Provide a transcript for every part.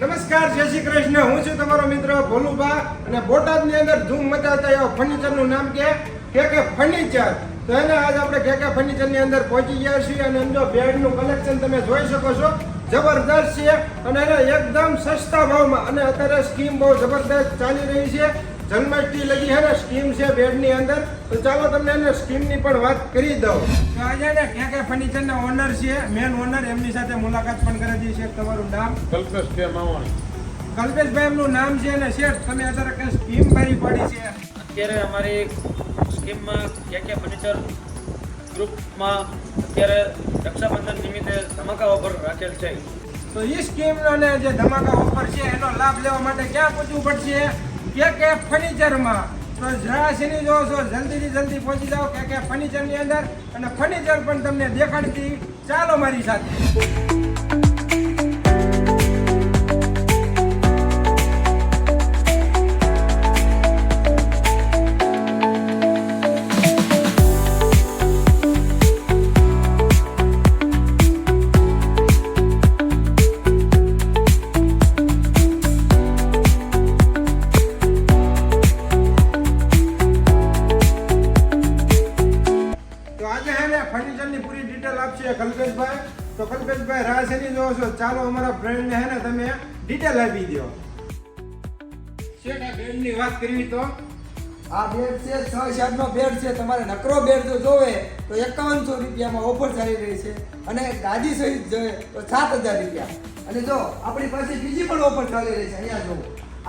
નમસ્કાર, જય શ્રી કૃષ્ણ. હું છું તમારો મિત્ર ભોલુભા અને બોટાદની અંદર ધૂમ મચાતા એવા ફર્નિચરનું નામ કે કે કે ફર્નિચર તો એને આજ આપણે કે ફર્નિચરની અંદર પહોંચી ગયા છીએ અને જો બેડનું કલેક્શન તમે જોઈ શકો છો. જબરદસ્ત છે અને એને એકદમ સસ્તા ભાવમાં અને અત્યારે સ્કીમ બહુ જબરદસ્ત ચાલી રહી છે. જન્માષ્ટમી લગી છે ને સ્કીમ છે બેડની અંદર તો ચાલો તમને એને સ્કીમની પણ વાત કરી દઉં. તો આજે ને ક્યાં ક્યાં ફર્નિચરના ઓનર છે મેન ઓનર એમની સાથે મુલાકાત પણ કરાવી છે તમારું નામ? કલ્પેશ કે માવાણી. કલ્પેશભાઈ એમનું નામ છે અને શેઠ તમે અત્યારે કઈ સ્કીમ ભરી પડી છે? અત્યારે અમારી સ્કીમમાં ક્યાં ક્યાં ફર્નિચર ગ્રુપમાં અત્યારે રક્ષાબંધન નિમિત્તે ધમાકા ઓફર રાખેલ છે. તો એ સ્કીમનો ને જે ધમાકા ઓફર છે એનો લાભ લેવા માટે ક્યાં પૂછવું પડશે? કે કે ફર્નિચરમાં? તો જરાસીની જો છો જલ્દીથી જલ્દી પહોંચી જાઓ કે કે ફર્નિચરની અંદર. અને ફર્નિચર પણ તમને દેખાડતી. ચાલો મારી સાથે. ફર્નિચરની પૂરી ડિટેલ આપશે કલ્પેશભાઈ. તો કલ્પેશભાઈ રાહ શેની જોવો છો? ચાલો અમારા ફ્રેન્ડને હે ને તમે ડિટેલ આપી દો શેઠ આ બેડની વાત કરવી તો? આ બેડ છે, છ શાર્ટનો બેડ છે. તમારે નકરો બેડ જો જોવે, તો એકાવનસો રૂપિયામાં ઓફર ચાલી રહી છે. અને ગાદી સહિત જોઈએ તો સાત હજાર રૂપિયા. અને જો આપણી પાસે બીજી પણ ઓફર ચાલી રહી છે, અહીંયા જો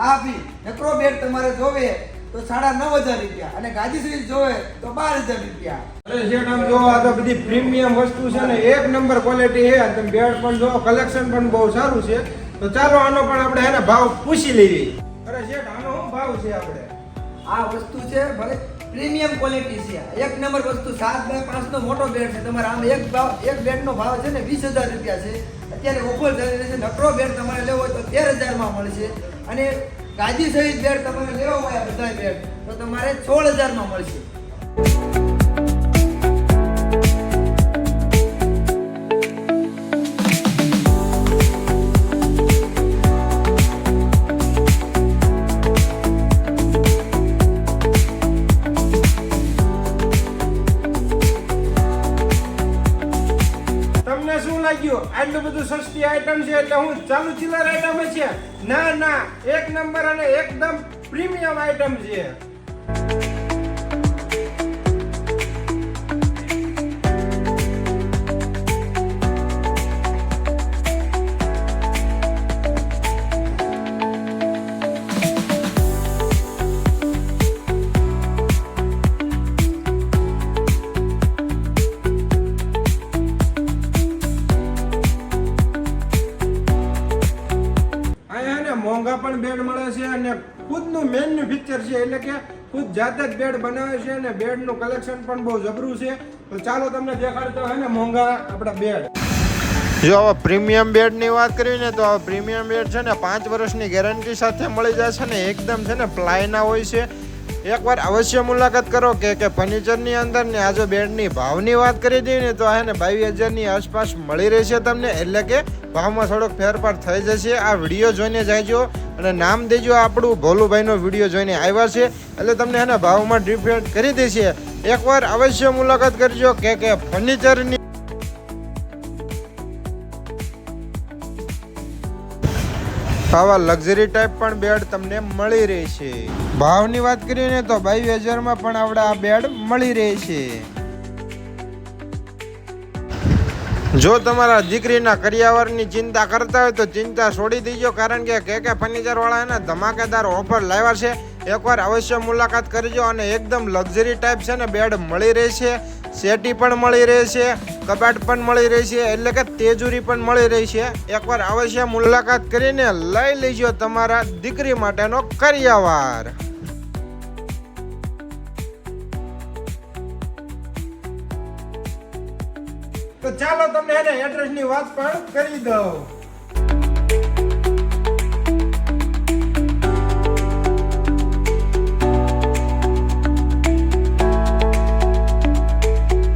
આ બી નકરો બેડ તમારે જોવે તો સાડા નવ હજાર રૂપિયા. અને ગાજી સહિત જોવે તો બાર હજાર રૂપિયા. અરે શેઠ આમ જો આ તો બધી પ્રીમિયમ વસ્તુ છે ને એક નંબર ક્વોલિટી છે. તમે બેડ પણ જો કલેક્શન પણ બહુ સારું છે. તો ચાલો આનો પણ આપણે હે ભાવ પૂછી લેવી અરે શેઠ આનો શું ભાવ છે આપણે? આ વસ્તુ છે ભલે પ્રીમિયમ ક્વોલિટી છે. એક નંબર વસ્તુ સાત બાય પાંચનો મોટો બેડ છે. તમારે આમ એક ભાવ એક બેડનો ભાવ છે ને વીસ હજાર રૂપિયા છે. અત્યારે ઓફર ચાલી રહી છે. નકરો બેડ તમારે લેવો હોય તો તેર હજારમાં મળશે. અને ગાદી સહિત બેડ તમારે લેવા હોય આ બધા બેડ તો તમારે સોળ હજારમાં મળશે. આટલું બધું સસ્તી આઈટમ છે એટલે હું ચાલુ ચિલ્લર આઈટમ છે. ના ના, એક નંબર અને એકદમ પ્રીમિયમ આઈટમ છે. બેડ મળે છે અને ખુદનું મેન્યુફેક્ચર છે, એટલે કે ખુદ જાતે જ બેડ બનાવે છે અને બેડનું કલેક્શન પણ બહુ જબરું છે. તો ચાલો તમને દેખાડતો હોય ને મોંઘા આપણા બેડ. જો હવે પ્રીમિયમ બેડની વાત કરીએ ને તો પ્રીમિયમ બેડ છે ને પાંચ વર્ષની ગેરંટી સાથે મળી જાય છે ને, એકદમ છે ને પ્લાયના હોય છે. એકવાર અવશ્ય મુલાકાત કરો કે કે ફર્નિચરની અંદર ને આ જો બેડની ભાવની વાત કરી દઈએ ને તો આ ને બાવીસ હજારની આસપાસ મળી રહેશે તમને, એટલે કે ભાવમાં થોડોક ફેરફાર થઈ જશે. આ વીડિયો જોઈને જાયજો અને નામ દેજો આપણું. ભોલુભાઈનો વીડિયો જોઈને આવ્યા છે, એટલે તમને એના ભાવમાં ડિફેન્ડ કરી દેશે. એકવાર અવશ્ય મુલાકાત કરજો કે કે ફર્નિચરની આવા લક્ઝરી ટાઈપ પણ બેડ તમને મળી રહેશે. ભાવની વાત કરીએ ને તો બાઈ હજારમાં પણ આપણે આ બેડ મળી રહેશે. જો તમારા દીકરીના કરિયાવરની ચિંતા કરતા હોય તો ચિંતા છોડી દીજો, કારણ કે કે કે ફર્નિચરવાળાને ધમાકેદાર ઓફર લાવ્યા છે. એકવાર અવશ્ય મુલાકાત કરજો અને એકદમ લક્ઝરી ટાઈપ છે ને બેડ મળી રહેશે, સેટી પણ મળી રહેશે, કબાટ પણ મળી રહેશે, એટલે કે તેજુરી પણ મળી રહેશે. એકવાર અવશ્ય મુલાકાત કરીને લઈ લેજો તમારા દીકરી માટેનો કરિયાવાર. તો ચાલો તમને એને એડ્રેસની વાત પણ કરી દઉં.